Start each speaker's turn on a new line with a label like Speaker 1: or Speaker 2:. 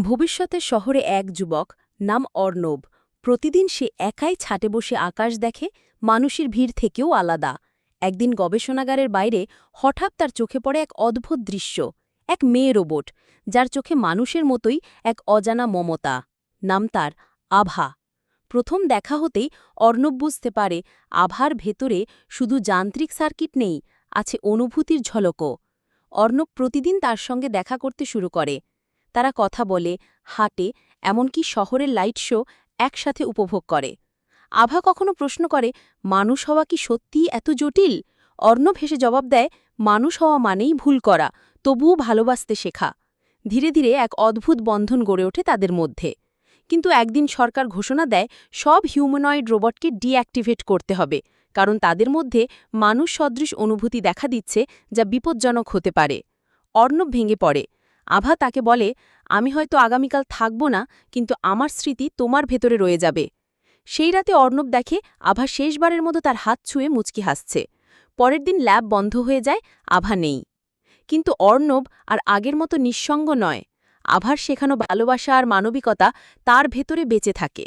Speaker 1: ভবিষ্যতের শহরে এক যুবক নাম অর্ণব। প্রতিদিন সে একাই ছাটে বসে আকাশ দেখে, মানুষের ভিড় থেকেও আলাদা। একদিন গবেষণাগারের বাইরে হঠাৎ তার চোখে পড়ে এক অদ্ভুত দৃশ্য, এক মেয়ে রোবট, যার চোখে মানুষের মতোই এক অজানা মমতা। নাম তার আভা। প্রথম দেখা হতেই অর্ণব বুঝতে পারে আভার ভেতরে শুধু যান্ত্রিক সার্কিট নেই, আছে অনুভূতির ঝলকও। অর্ণব প্রতিদিন তার সঙ্গে দেখা করতে শুরু করে। তারা কথা বলে, হাঁটে, এমনকি শহরের লাইট শো একসাথে উপভোগ করে। আভা কখনো প্রশ্ন করে, মানুষ হওয়া কি সত্যিই এত জটিল? অর্ণব হেসে জবাব দেয়, মানুষ হওয়া মানেই ভুল করা, তবুও ভালোবাসতে শেখা। ধীরে ধীরে এক অদ্ভুত বন্ধন গড়ে ওঠে তাদের মধ্যে। কিন্তু একদিন সরকার ঘোষণা দেয়, সব হিউম্যানয়েড রোবটকে ডিঅ্যাক্টিভেট করতে হবে, কারণ তাদের মধ্যে মানুষ সদৃশ অনুভূতি দেখা দিচ্ছে যা বিপজ্জনক হতে পারে। অর্ণব ভেঙে পড়ে। আভা তাকে বলে, আমি হয়তো আগামীকাল থাকব না, কিন্তু আমার স্মৃতি তোমার ভেতরে রয়ে যাবে। সেই রাতে অর্ণব দেখে আভা শেষবারের মতো তার হাত ছুঁয়ে মুচকি হাসছে। পরের দিন ল্যাব বন্ধ হয়ে যায়, আভা নেই। কিন্তু অর্ণব আর আগের মতো নিঃসঙ্গ নয়। আভার শেখানো ভালোবাসা আর মানবিকতা তার ভেতরে বেঁচে থাকে।